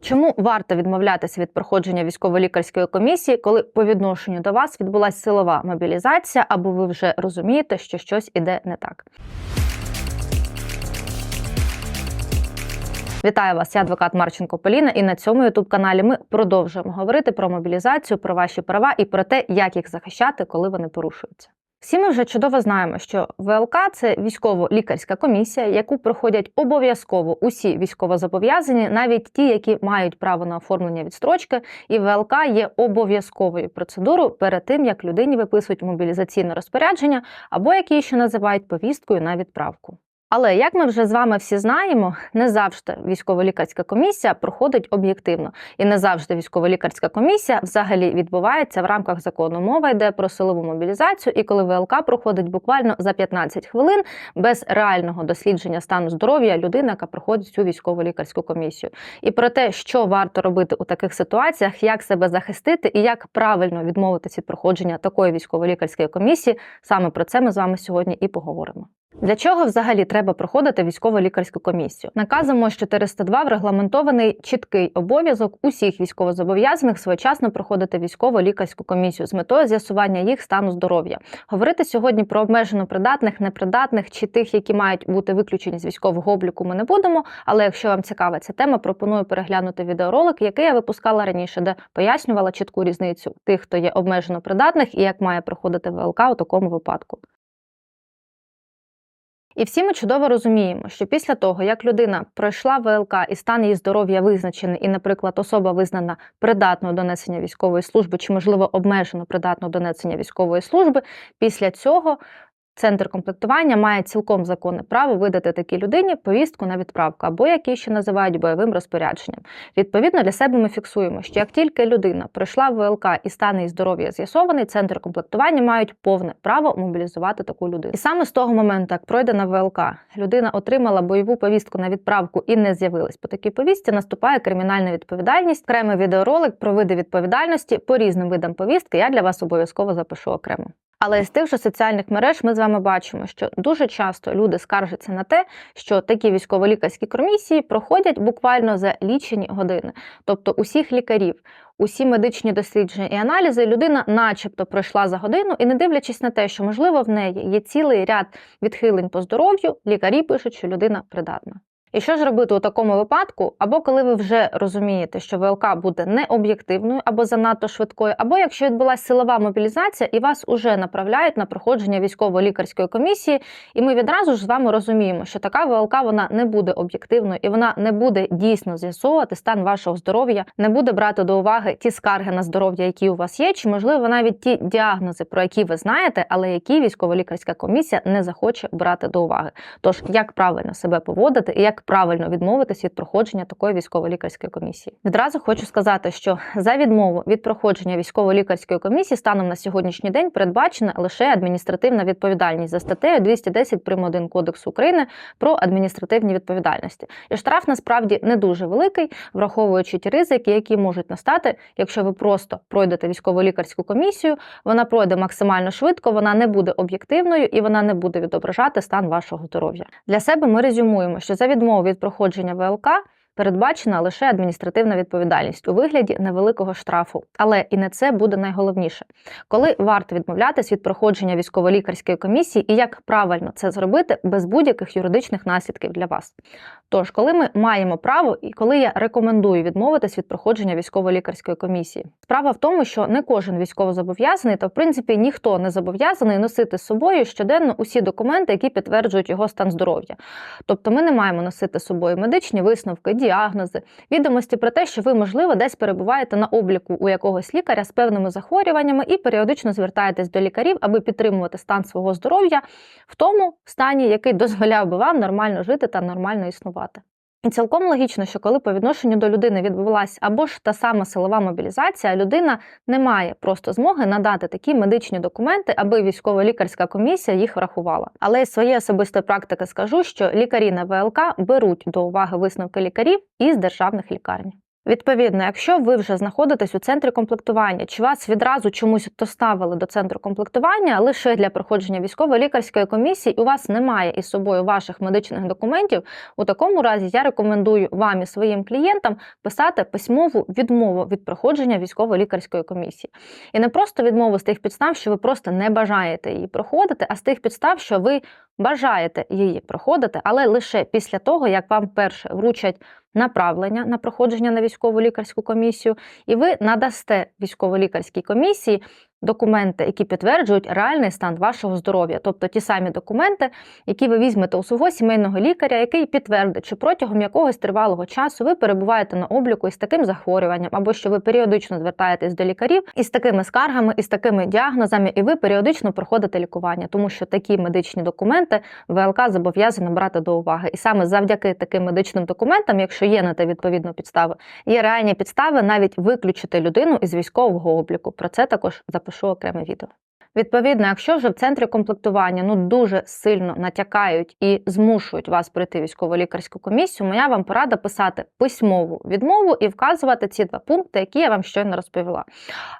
Чому варто відмовлятися від проходження військово-лікарської комісії, коли по відношенню до вас відбулася силова мобілізація, або ви вже розумієте, що щось іде не так? Вітаю вас, я адвокат Марченко Поліна, і на цьому youtube каналі ми продовжуємо говорити про мобілізацію, про ваші права і про те, як їх захищати, коли вони порушуються. Всі ми вже чудово знаємо, що ВЛК це військово-лікарська комісія, яку проходять обов'язково усі військовозобов'язані, навіть ті, які мають право на оформлення відстрочки, і ВЛК є обов'язковою процедурою перед тим, як людині виписують мобілізаційне розпорядження, або як її ще називають повісткою на відправку. Але як ми вже з вами всі знаємо, не завжди військово-лікарська комісія проходить об'єктивно, і не завжди військово-лікарська комісія взагалі відбувається в рамках закону. Мова йде про силову мобілізацію, і коли ВЛК проходить буквально за 15 хвилин без реального дослідження стану здоров'я людини, яка проходить цю військово-лікарську комісію. І про те, що варто робити у таких ситуаціях, як себе захистити і як правильно відмовитися від проходження такої військово-лікарської комісії, саме про це ми з вами сьогодні і поговоримо. Для чого взагалі треба проходити військово-лікарську комісію? Наказом 402 врегламентований чіткий обов'язок усіх військовозобов'язаних своєчасно проходити військово-лікарську комісію з метою з'ясування їх стану здоров'я. Говорити сьогодні про обмежено придатних, непридатних чи тих, які мають бути виключені з військового обліку, ми не будемо. Але якщо вам цікава ця тема, пропоную переглянути відеоролик, який я випускала раніше, де пояснювала чітку різницю тих, хто є обмежено придатних і як має проходити ВЛК у такому випадку. І всі ми чудово розуміємо, що після того, як людина пройшла ВЛК і стан її здоров'я визначений, і, наприклад, особа визнана придатною до несення військової служби, чи, можливо, обмежено придатною до несення військової служби, після цього Центр комплектування має цілком законне право видати такій людині повістку на відправку, або як її ще називають бойовим розпорядженням. Відповідно, для себе ми фіксуємо, що як тільки людина пройшла ВЛК і стан її здоров'я з'ясований, центр комплектування мають повне право мобілізувати таку людину. І саме з того моменту, як пройдена ВЛК, людина отримала бойову повістку на відправку і не з'явилась по такій повістці, наступає кримінальна відповідальність. Окремий відеоролик про види відповідальності по різним видам повістки. Я для вас обов'язково запишу окремо. Але з тих же соціальних мереж ми з вами бачимо, що дуже часто люди скаржаться на те, що такі військово-лікарські комісії проходять буквально за лічені години. Тобто усіх лікарів, усі медичні дослідження і аналізи людина, начебто, пройшла за годину, і не дивлячись на те, що можливо в неї є цілий ряд відхилень по здоров'ю, лікарі пишуть, що людина придатна. І що ж робити у такому випадку, або коли ви вже розумієте, що ВЛК буде необ'єктивною або занадто швидкою, або якщо відбулася силова мобілізація і вас уже направляють на проходження військово-лікарської комісії, і ми відразу ж з вами розуміємо, що така ВЛК вона не буде об'єктивною і вона не буде дійсно з'ясовувати стан вашого здоров'я, не буде брати до уваги ті скарги на здоров'я, які у вас є, чи можливо навіть ті діагнози, про які ви знаєте, але які військово-лікарська комісія не захоче брати до уваги. Тож як правильно себе поводити і як правильно відмовитись від проходження такої військово-лікарської комісії. Відразу хочу сказати, що за відмову від проходження військово-лікарської комісії станом на сьогоднішній день передбачена лише адміністративна відповідальність за статтею 210 прим. 1 Кодексу України про адміністративні відповідальності. І штраф насправді не дуже великий, враховуючи ті ризики, які можуть настати, якщо ви просто пройдете військово-лікарську комісію. Вона пройде максимально швидко, вона не буде об'єктивною і вона не буде відображати стан вашого здоров'я. Для себе ми резюмуємо, що за відмову від проходження ВЛК передбачена лише адміністративна відповідальність у вигляді невеликого штрафу. Але і не це буде найголовніше. Коли варто відмовлятись від проходження військово-лікарської комісії і як правильно це зробити без будь-яких юридичних наслідків для вас. Тож, коли ми маємо право і коли я рекомендую відмовитись від проходження військово-лікарської комісії, справа в тому, що не кожен військовозобов'язаний, та в принципі ніхто не зобов'язаний носити з собою щоденно усі документи, які підтверджують його стан здоров'я. Тобто, ми не маємо носити з собою медичні висновки, діагнози, відомості про те, що ви, можливо, десь перебуваєте на обліку у якогось лікаря з певними захворюваннями і періодично звертаєтесь до лікарів, аби підтримувати стан свого здоров'я в тому стані, який дозволяв би вам нормально жити та нормально існувати. І цілком логічно, що коли по відношенню до людини відбулася або ж та сама силова мобілізація, людина не має просто змоги надати такі медичні документи, аби військово-лікарська комісія їх врахувала. Але із своєї особистої практики скажу, що лікарі на ВЛК беруть до уваги висновки лікарів із державних лікарень. Відповідно, якщо ви вже знаходитесь у центрі комплектування, чи вас відразу чомусь доставили до центру комплектування лише для проходження військово-лікарської комісії, і у вас немає із собою ваших медичних документів, у такому разі я рекомендую вам і своїм клієнтам писати письмову відмову від проходження військово-лікарської комісії. І не просто відмову з тих підстав, що ви просто не бажаєте її проходити, а з тих підстав, що ви бажаєте її проходити, але лише після того, як вам перше вручать направлення на проходження на військову лікарську комісію, і ви надасте військово-лікарській комісії документи, які підтверджують реальний стан вашого здоров'я, тобто ті самі документи, які ви візьмете у свого сімейного лікаря, який підтвердить, що протягом якогось тривалого часу ви перебуваєте на обліку із таким захворюванням, або що ви періодично звертаєтесь до лікарів із такими скаргами, із такими діагнозами, і ви періодично проходите лікування, тому що такі медичні документи ВЛК зобов'язано брати до уваги. І саме завдяки таким медичним документам, якщо є на те відповідно підстави, є реальні підстави навіть виключити людину із військового обліку. Про це також запишу окреме відео. Відповідно, якщо вже в центрі комплектування ну дуже сильно натякають і змушують вас пройти військово-лікарську комісію, моя вам порада писати письмову відмову і вказувати ці два пункти, які я вам щойно розповіла.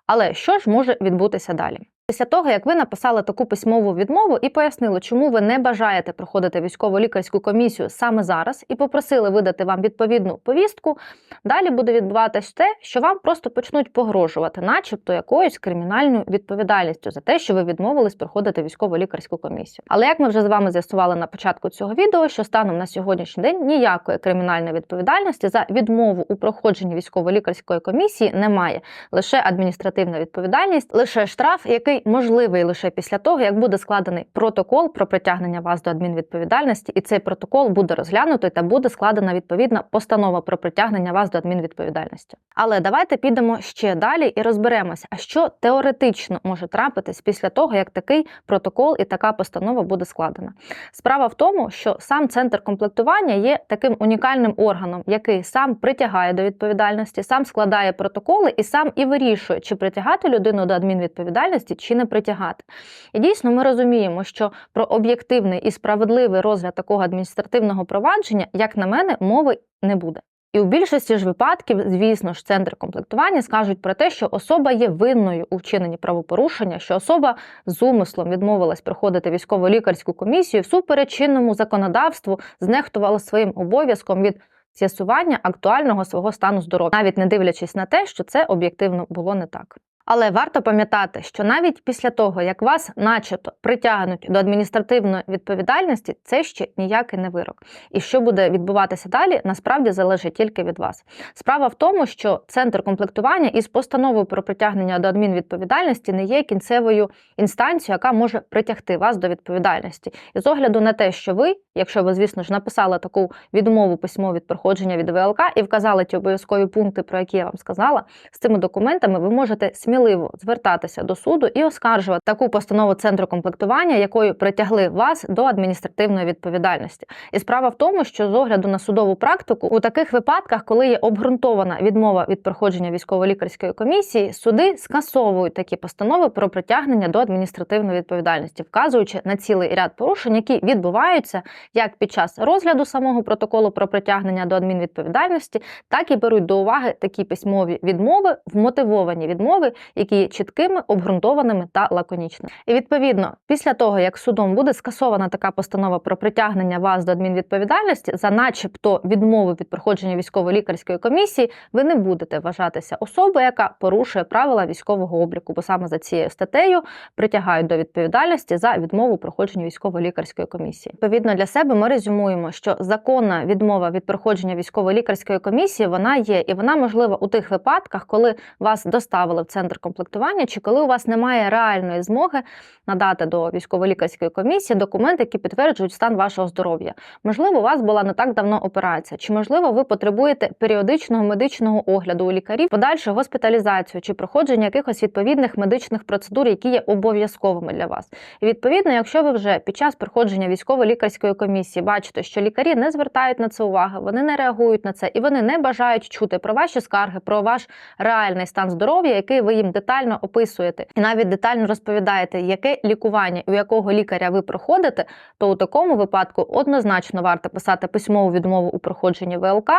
Але що ж може відбутися далі? Після того, як ви написали таку письмову відмову і пояснили, чому ви не бажаєте проходити військово-лікарську комісію саме зараз, і попросили видати вам відповідну повістку, далі буде відбуватись те, що вам просто почнуть погрожувати, начебто якоюсь кримінальною відповідальністю за те, що ви відмовились проходити військово-лікарську комісію. Але як ми вже з вами з'ясували на початку цього відео, що станом на сьогоднішній день ніякої кримінальної відповідальності за відмову у проходженні військово-лікарської комісії немає, лише адміністративна відповідальність, лише штраф, який можливий лише після того, як буде складений протокол про притягнення вас до адмінвідповідальності, і цей протокол буде розглянутий та буде складена відповідна постанова про притягнення вас до адмінвідповідальності. Але давайте підемо ще далі і розберемося, а що теоретично може трапитись після того, як такий протокол і така постанова буде складена. Справа в тому, що сам центр комплектування є таким унікальним органом, який сам притягає до відповідальності, сам складає протоколи і сам і вирішує, чи притягати людину до адмінвідповідальності, чи не притягати. І дійсно ми розуміємо, що про об'єктивний і справедливий розгляд такого адміністративного провадження, як на мене, мови не буде. І у більшості ж випадків, звісно ж, центр комплектування скажуть про те, що особа є винною у вчиненні правопорушення, що особа з умислом відмовилась проходити військово-лікарську комісію, всупереч чинному законодавству знехтувала своїм обов'язком від з'ясування актуального свого стану здоров'я, навіть не дивлячись на те, що це об'єктивно було не так. Але варто пам'ятати, що навіть після того, як вас, начебто, притягнуть до адміністративної відповідальності, це ще ніякий не вирок. І що буде відбуватися далі, насправді залежить тільки від вас. Справа в тому, що центр комплектування із постановою про притягнення до адмінвідповідальності не є кінцевою інстанцією, яка може притягти вас до відповідальності. І з огляду на те, що ви, якщо ви, звісно ж, написали таку відмову письмову від проходження від ВЛК і вказали ті обов'язкові пункти, про які я вам сказала, з цими документами ви можете сміливо сміливо звертатися до суду і оскаржувати таку постанову центру комплектування, якою притягли вас до адміністративної відповідальності. І справа в тому, що з огляду на судову практику у таких випадках, коли є обґрунтована відмова від проходження військово-лікарської комісії, суди скасовують такі постанови про притягнення до адміністративної відповідальності, вказуючи на цілий ряд порушень, які відбуваються як під час розгляду самого протоколу про притягнення до адмінвідповідальності, так і беруть до уваги такі письмові відмови, вмотивовані відмови, які є чіткими, обґрунтованими та лаконічними. І відповідно, після того як судом буде скасована така постанова про притягнення вас до адмінвідповідальності за, начебто, відмови від проходження військово-лікарської комісії, ви не будете вважатися особою, яка порушує правила військового обліку, бо саме за цією статтею притягають до відповідальності за відмову проходження військово-лікарської комісії. Відповідно для себе ми резюмуємо, що законна відмова від проходження військово-лікарської комісії вона є, і вона можлива у тих випадках, коли вас доставили в центр комплектування, чи коли у вас немає реальної змоги надати до військово-лікарської комісії документи, які підтверджують стан вашого здоров'я. Можливо, у вас була не так давно операція, чи можливо ви потребуєте періодичного медичного огляду у лікарів, подальшу госпіталізацію чи проходження якихось відповідних медичних процедур, які є обов'язковими для вас. І відповідно, якщо ви вже під час проходження військово-лікарської комісії бачите, що лікарі не звертають на це уваги, вони не реагують на це і вони не бажають чути про ваші скарги, про ваш реальний стан здоров'я, який ви їм детально описуєте, і навіть детально розповідаєте, яке лікування у якого лікаря ви проходите, то у такому випадку однозначно варто писати письмову відмову у проходженні ВЛК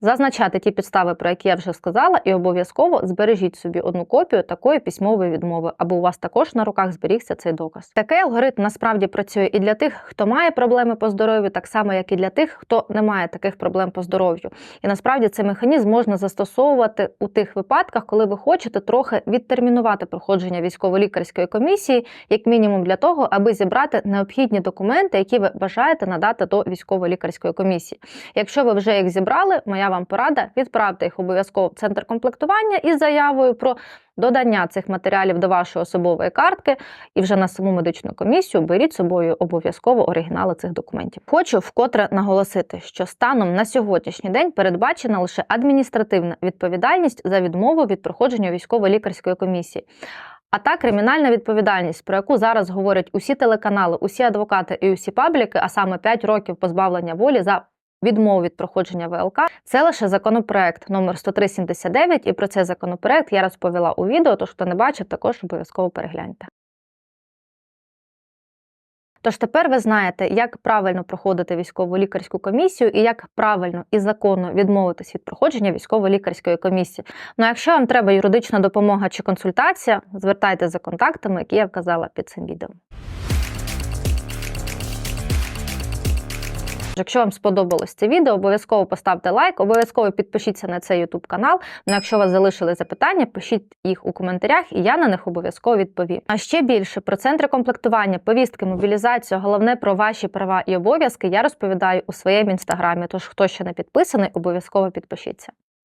зазначати ті підстави, про які я вже сказала, і обов'язково збережіть собі одну копію такої письмової відмови, аби у вас також на руках зберігся цей доказ. Такий алгоритм насправді працює і для тих, хто має проблеми по здоров'ю, так само як і для тих, хто не має таких проблем по здоров'ю. І насправді цей механізм можна застосовувати у тих випадках, коли ви хочете трохи відтермінувати проходження військово-лікарської комісії, як мінімум для того, аби зібрати необхідні документи, які ви бажаєте надати до військово-лікарської комісії. Якщо ви вже їх зібрали, моя вам порада відправте їх обов'язково в центр комплектування із заявою про додання цих матеріалів до вашої особової картки, і вже на саму медичну комісію беріть з собою обов'язково оригінали цих документів. Хочу вкотре наголосити, що станом на сьогоднішній день передбачена лише адміністративна відповідальність за відмову від проходження військово-лікарської комісії. А та кримінальна відповідальність, про яку зараз говорять усі телеканали, усі адвокати і усі пабліки, а саме 5 років позбавлення волі за відмову від проходження ВЛК, це лише законопроект номер 10379, і про цей законопроект я розповіла у відео. Тож хто не бачив, також обов'язково перегляньте. Тож тепер ви знаєте, як правильно проходити військово лікарську комісію і як правильно і законно відмовитись від проходження військово-лікарської комісії. Ну а якщо вам треба юридична допомога чи консультація, звертайтеся за контактами, які я вказала під цим відео. Якщо вам сподобалось це відео, обов'язково поставте лайк, обов'язково підпишіться на цей YouTube канал. Ну, якщо у вас залишили запитання, пишіть їх у коментарях, і я на них обов'язково відповім. А ще більше про центри комплектування, повістки, мобілізацію, головне про ваші права і обов'язки я розповідаю у своєму інстаграмі. Тож, хто ще не підписаний, обов'язково підпишіться.